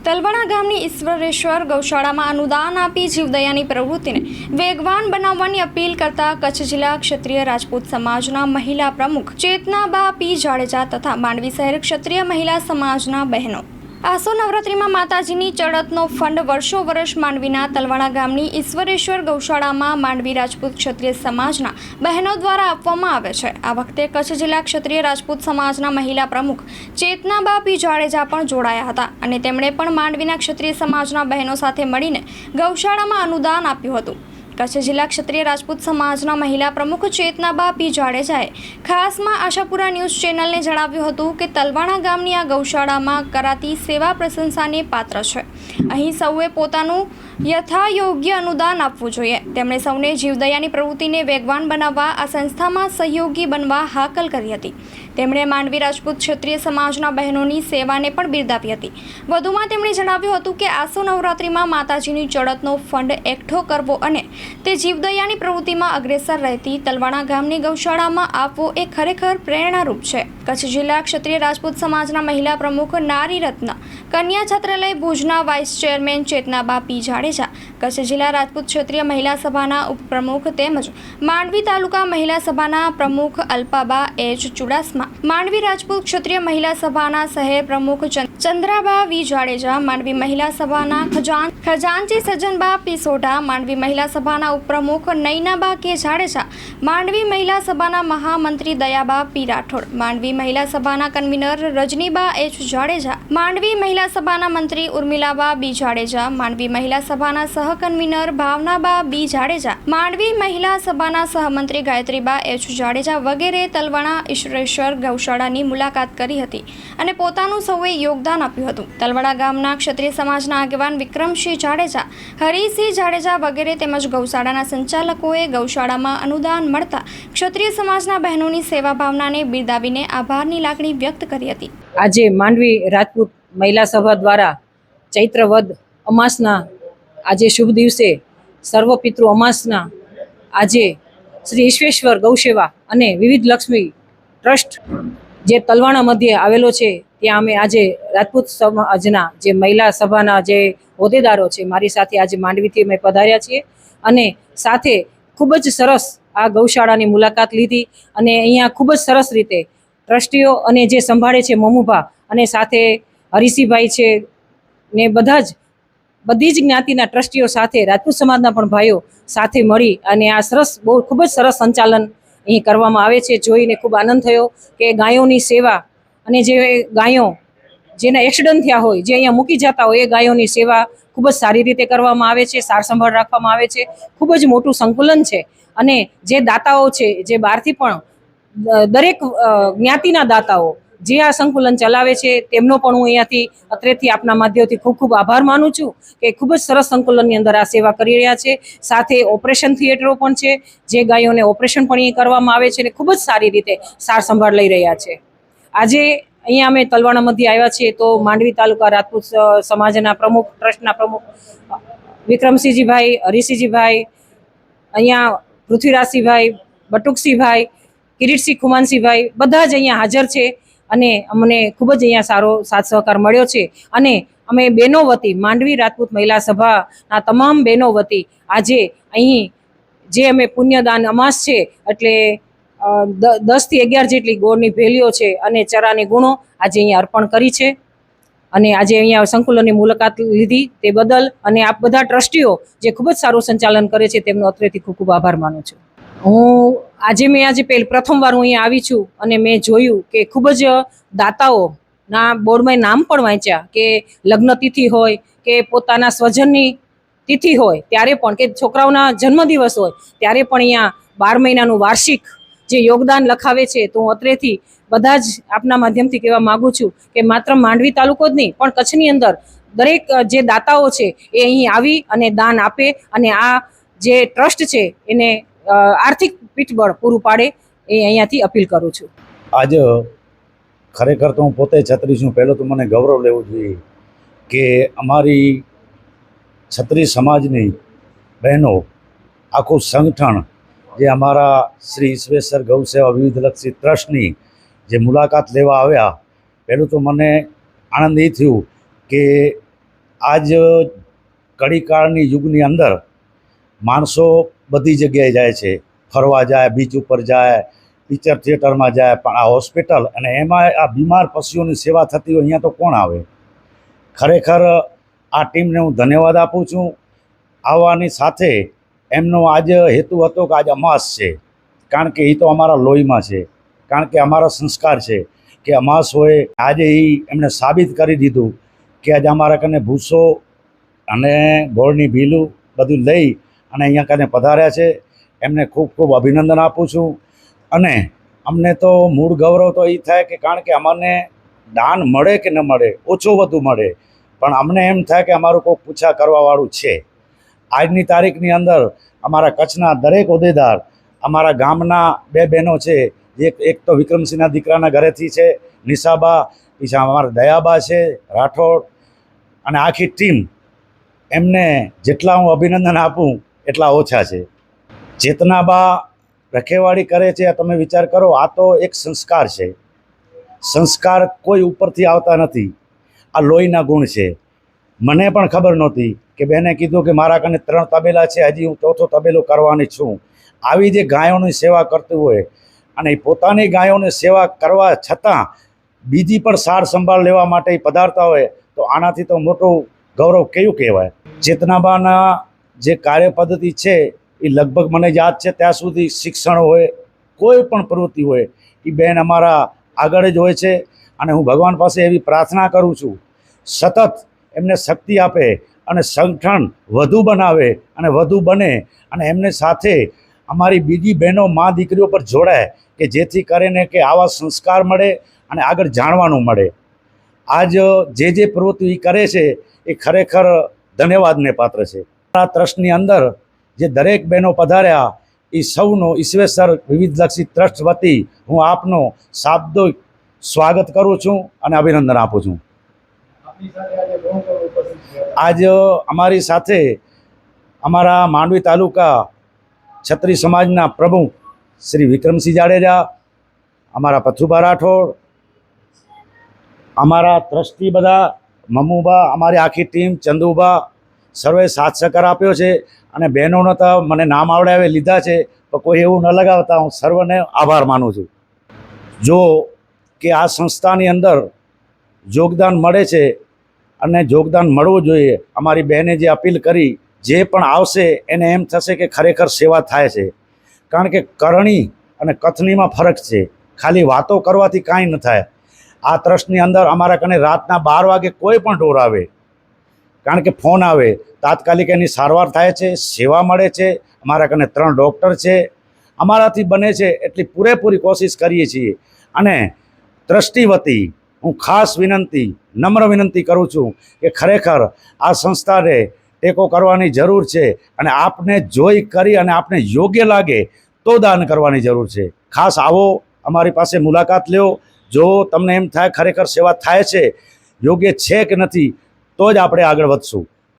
તલવણા ગામની ઈશ્વરેશ્વર ગૌશાળામાં અનુદાન આપી જીવદયાની પ્રવૃત્તિને વેગવાન બનાવવાની અપીલ કરતા કચ્છ જિલ્લા ક્ષત્રિય રાજપૂત સમાજના મહિલા પ્રમુખ ચેતનાબા પી જાડેજા તથા માંડવી શહેર ક્ષત્રિય મહિલા સમાજના બહેનો આસો નવરાત્રિમાં માતાજીની ચડતનો ફંડ વર્ષો વર્ષ માંડવીના તલવાડા ગામની ઈશ્વરેશ્વર ગૌશાળામાં માંડવી રાજપૂત ક્ષત્રિય સમાજના બહેનો દ્વારા આપવામાં આવે છે. આ વખતે કચ્છ જિલ્લા ક્ષત્રિય રાજપૂત સમાજના મહિલા પ્રમુખ ચેતનાબા પી જાડેજા પણ જોડાયા હતા અને તેમણે પણ માંડવીના ક્ષત્રિય સમાજના બહેનો સાથે મળીને ગૌશાળામાં અનુદાન આપ્યું હતું. કચ્છ જિલ્લા ક્ષત્રિય રાજપૂત સમાજના મહિલા પ્રમુખ ચેતનાબા પી જાડેજાએ ખાસમાં આશાપુરા ન્યૂઝ ચેનલને જણાવ્યું હતું કે તલવાણા ગામની આ ગૌશાળામાં કરાતી સેવા પ્રશંસાને પાત્ર છે. અહીં સૌએ પોતાનું યથાયોગ્ય અનુદાન આપવું જોઈએ. તેમણે સૌને જીવદયાની પ્રવૃત્તિને વેગવાન બનાવવા, આ સંસ્થામાં સહયોગી બનવા હાકલ કરી હતી. તેમણે માંડવી રાજપૂત ક્ષત્રિય સમાજના બહેનોની સેવાને પણ બિરદાવી હતી. વધુમાં તેમણે જણાવ્યું હતું કે આસો નવરાત્રિમાં માતાજીની ચડતનો ફંડ એકઠો કરવો અને તે જીવદયાની પ્રવૃત્તિમાં અગ્રેસર રહેતી તલવાણા ગામની ગૌશાળામાં આપવો એ ખરેખર પ્રેરણારૂપ છે. કચ્છ જિલ્લા ક્ષત્રિય રાજપૂત સમાજના મહિલા પ્રમુખ નારી રત્ન, કન્યા છાત્રાલય ભુજના vice chairman Chetnaba P Jadeja, Kutch જિલ્લા રાજપૂત ક્ષત્રિય મહિલા સભાના ઉપપ્રમુખ તેમજ માંડવી તાલુકા મહિલા સભાના પ્રમુખ અલ્પાબા એચ ચુડાસમા, માંડવી રાજપૂત ક્ષત્રિય મહિલા સભાના શહેર પ્રમુખ ચંદ્રાબા વી જાડેજા, માંડવી મહિલા સભાના ખજાન, ખજાનચી સજ્જનબા પી સોઢા માંડવી મહિલા સભાના ઉપપ્રમુખ નૈનાબા કે જાડેજા, માંડવી મહિલા સભાના મહામંત્રી દયાબા પી રાઠોડ, માંડવી મહિલા સભાના કન્વીનર રજનીબા એચ જાડેજા, માંડવી મહિલા સભાના મંત્રી ઉર્મિલાબા બી જાડેજા, માંડવી મહિલા સભાના સહ કન્વીનર ભાવનાબા બી જાડેજા, માંડવી મહિલા સભાના સહમંત્રી ગાયત્રીબા એચ જાડેજા વગેરે તલવણા ઈશ્વરેશ્વર ગૌશાળાની મુલાકાત કરી હતી અને પોતાનું સૌએ યોગદાન આપ્યું હતું. તલવડા ગામના ક્ષત્રિય સમાજના આગેવાન વિક્રમસિંહ જાડેજા, હરિસિંહ જાડેજા વગેરે તેમજ ગૌશાળાના સંચાલકોએ ગૌશાળામાં અનુદાન મળતા ક્ષત્રિય સમાજના બહેનોની સેવા ભાવનાને બિરદાવીને આભારની લાગણી વ્યક્ત કરી હતી. આજે માંડવી રાજપૂત મહિલા સભા દ્વારા ચૈત્ર વદ અમાસના આજે શુભ દિવસે સર્વ પિતૃ અમાસના આજે શ્રી ઈશ્વેશ્વર ગૌસેવા અને વિવિધ લક્ષ્મી ટ્રસ્ટ જે તલવાણા મધ્યે આવેલો છે, ત્યાં અમે આજે રાજપૂત સમાજના જે મહિલા સભાના જે હોદ્દેદારો છે, મારી સાથે આજે માંડવીથી અમે પધાર્યા છીએ અને સાથે ખૂબ જ સરસ આ ગૌશાળાની મુલાકાત લીધી અને અહીંયા ખૂબ જ સરસ રીતે ટ્રસ્ટીઓ અને જે સંભાળે છે મમુભા અને સાથે હરીસીભાઈ છે ને બધા જ, બધી જ જ્ઞાતિના ટ્રસ્ટીઓ સાથે રાજપૂત સમાજના પણ ભાઈઓ સાથે મળી અને આ સરસ, બહુ ખૂબ જ સરસ સંચાલન અહીં કરવામાં આવે છે. જોઈને ખૂબ આનંદ થયો કે ગાયોની સેવા અને જે ગાયો, જેના એક્સિડન્ટ થયા હોય, જે અહીંયા મૂકી જતા હોય, એ ગાયોની સેવા ખૂબ જ સારી રીતે કરવામાં આવે છે, સાર સંભાળ રાખવામાં આવે છે. ખૂબ જ મોટું સંકુલન છે અને જે દાતાઓ છે, જે બહારથી પણ દરેક જ્ઞાતિના દાતાઓ જે આ સંકુલન ચલાવે છે, તેમનો પણ હું અહીંયાથી અત્રેથી આપના માધ્યમથી ખૂબ ખૂબ આભાર માનું છું કે ખૂબ જ સરસ સંકુલનની અંદર આ સેવા કરી રહ્યા છે. સાથે ઓપરેશન થિયેટરો પણ છે, જે ગાયોને ઓપરેશન પણ અહીં કરવામાં આવે છે અને ખૂબ જ સારી રીતે સાર સંભાળ લઈ રહ્યા છે. આજે અહીંયા અમે તલવાણા મધ્ય આવ્યા છીએ તો માંડવી તાલુકા રાજપૂત સમાજના પ્રમુખ, ટ્રસ્ટના પ્રમુખ, વિક્રમસિંહજીભાઈ હરિસિંહજીભાઈ અહીંયા પૃથ્વીરાજસિંહભાઈ, બટુકસિંહભાઈ કિરીટસિંહ ખુમાનસિંહભાઈ બધા જ અહીંયા હાજર છે અને અમને ખૂબ જ અહીંયા સારો સાથ સહકાર મળ્યો છે. અને અમે બહેનો વતી, માંડવી રાજપૂત મહિલા સભાના તમામ બહેનો વતી આજે અહીં જે અમે પુણ્યદાન અમાસ છે એટલે દસથી અગિયાર જેટલી ગોળની ભેલીઓ છે અને ચરાની ગુણો આજે અહીંયા અર્પણ કરી છે. અને આજે અહીંયા સંકુલનની મુલાકાત લીધી તે બદલ અને આપ બધા ટ્રસ્ટીઓ જે ખૂબ જ સારું સંચાલન કરે છે તેમનો અત્રેથી ખૂબ ખૂબ આભાર માનું છું. હું આજે મેં આજે પહેલ, પ્રથમવાર હું અહીંયા આવી છું અને મેં જોયું કે ખૂબ જ દાતાઓના બોર્ડમાં નામ પણ વાંચ્યા કે લગ્ન તિથિ હોય કે પોતાના સ્વજનની તિથિ હોય ત્યારે પણ કે છોકરાઓના જન્મદિવસ હોય ત્યારે પણ અહીંયા બાર મહિનાનું વાર્ષિક જે યોગદાન લખાવે છે તો હું અત્રેથી બધા જ આપના માધ્યમથી કહેવા માગું છું કે માત્ર માંડવી તાલુકો જ નહીં પણ કચ્છની અંદર દરેક જે દાતાઓ છે એ અહીં આવી અને દાન આપે અને આ જે ટ્રસ્ટ છે એને આર્થિક પીઠબળ પૂરું પાડે એ અહીંયાથી અપીલ કરું છું. આજ ખરેખર તો હું પોતે છત્રી છું. પહેલો તો મને ગૌરવ લેવું જોઈએ કે અમારી છત્રી સમાજની બહેનો, આખું સંગઠન, જે અમારા શ્રી ઈશ્વેશ્વર ગૌ સેવા વિવિધલક્ષી ટ્રસ્ટની જે મુલાકાત લેવા આવ્યા, પહેલું તો મને આનંદ એ થયું કે આજ કડીકાળની યુગની અંદર માણસો બધી જગ્યાએ જાય છે. ફરવા જાય બીચ ઉપર જાય પિક્ચર થિયેટરમાં જાય, પણ આ હોસ્પિટલ અને એમાં આ બીમાર પશુઓની સેવા થતી હોય અહીંયા તો કોણ આવે? ખરેખર આ ટીમને હું ધન્યવાદ આપું છું. આવવાની સાથે એમનો આજ હેતુ હતો કે આજ અમાસ છે. કારણ કે એ તો અમારા લોહીમાં છે. કારણ કે અમારા સંસ્કાર છે કે અમાસ હોય, આજે એ એમણે સાબિત કરી દીધું કે આજે અમારા કને ભૂસો અને ગોળની ભીલું બધું લઈ અને અહીંયા કને પધાર્યા છે. એમને ખૂબ ખૂબ અભિનંદન આપું છું. અને અમને તો મૂળ ગૌરવ તો એ થાય કે કારણ કે અમને દાન મળે કે ન મળે, ઓછું વધુ મળે. પણ અમને એમ થાય કે અમારું કોઈ પૂછા કરવાવાળું છે. આજની તારીખની અંદર અમારા કચ્છના દરેક હોદ્દેદાર, અમારા ગામના બે બહેનો છે. એક એક તો વિક્રમસિંહના દીકરાના ઘરેથી છે, નિશાબા પીછા અમારા દયાબા છે, રાઠોડ અને આખી ટીમ. એમને જેટલા હું અભિનંદન આપું એટલા ઓછા છે. ચેતનાબા રખેવાળી કરે છે તમે વિચાર કરો, આ તો એક સંસ્કાર છે. સંસ્કાર કોઈ ઉપરથી આવતા નથી. આ લોહીના ગુણ છે. મને પણ ખબર નહોતી કે બેને કીધું કે મારા કને ત્રણ તબેલા છે, હજી હું ચોથો તબેલો કરવાની છું. આવી જે ગાયોની સેવા કરતું હોય અને પોતાની ગાયોની સેવા કરવા છતાં બીજી પણ સાર સંભાળ લેવા માટે પધારતા હોય, તો આનાથી તો મોટું ગૌરવ કયું કહેવાય? ચેતનાબાના જે કાર્ય પદ્ધતિ છે, એ લગભગ મને યાદ છે, ત્યાં સુધી શિક્ષણ હોય, કોઈ પણ પ્રવૃત્તિ હોય, એ બેન અમારા આગળ જ હોય છે અને હું ભગવાન પાસે એવી પ્રાર્થના કરું છું, સતત એમને શક્તિ આપે અને સંગઠન વધુ બનાવે અને વધુ બને અને એમને સાથે અમારી બીજી બહેનો, મા દીકરીઓ પર જોડાય કે જેથી કરીને કે આવા સંસ્કાર મળે અને આગળ જાણવાનું મળે. આજ જે જે પ્રવૃત્તિ કરે છે, એ ખરેખર ધન્યવાદને પાત્ર છે. આ ટ્રસ્ટની અંદર જે દરેક બહેનો પધાર્યા, એ સૌનો ઈશ્વેશ્વર વિવિધલક્ષી ટ્રસ્ટ વતી હું આપનો શાબ્દિક સ્વાગત કરું છું અને અભિનંદન આપું છું. આજ અમારી સાથે અમારા માંડવી તાલુકા છત્રી સમાજના પ્રમુખ શ્રી વિક્રમસિંહ જાડેજા, અમારા પથુભા રાઠોડ, અમારા ટ્રસ્ટી બધા મમ્મુબા અમારી આખી ટીમ ચંદુબા સર્વે સાથ સહકાર આપ્યો છે અને બહેનોનો તો મને નામ આવડાવે લીધા છે, તો કોઈ એવું ન લગાવતા હું સર્વને આભાર માનું છું. જો કે આ સંસ્થાની અંદર યોગદાન મળે છે અને યોગદાન મળવું જોઈએ, અમારી બહેને જે અપીલ કરી, જે પણ આવશે એને એમ થશે કે ખરેખર સેવા થાય છે. કારણ કે કરણી અને કથનીમાં ફરક છે. ખાલી વાતો કરવાથી કાંઈ ન થાય. આ ટ્રસ્ટની અંદર અમારા કને રાતના બાર વાગે કોઈ પણ ઢોર આવે. કારણ કે ફોન આવે, તાત્કાલિક એની સારવાર થાય છે, સેવા મળે છે, અમારા કને ત્રણ ડૉક્ટર છે. અમારાથી બને છે એટલી પૂરેપૂરી કોશિશ કરીએ છીએ. અને ટ્રસ્ટી વતી હું ખાસ વિનંતી, નમ્ર વિનંતી કરું છું કે ખરેખર આ સંસ્થાને ટેકો કરવાની જરૂર છે અને આપને જોઈ કરી અને આપને યોગ્ય લાગે તો દાન કરવાની જરૂર છે. ખાસ આવો અમારી પાસે મુલાકાત લ્યો. જો તમને એમ થાય ખરેખર સેવા થાય છે, યોગ્ય છે કે નથી તો જ આપણે આગળ વધશું.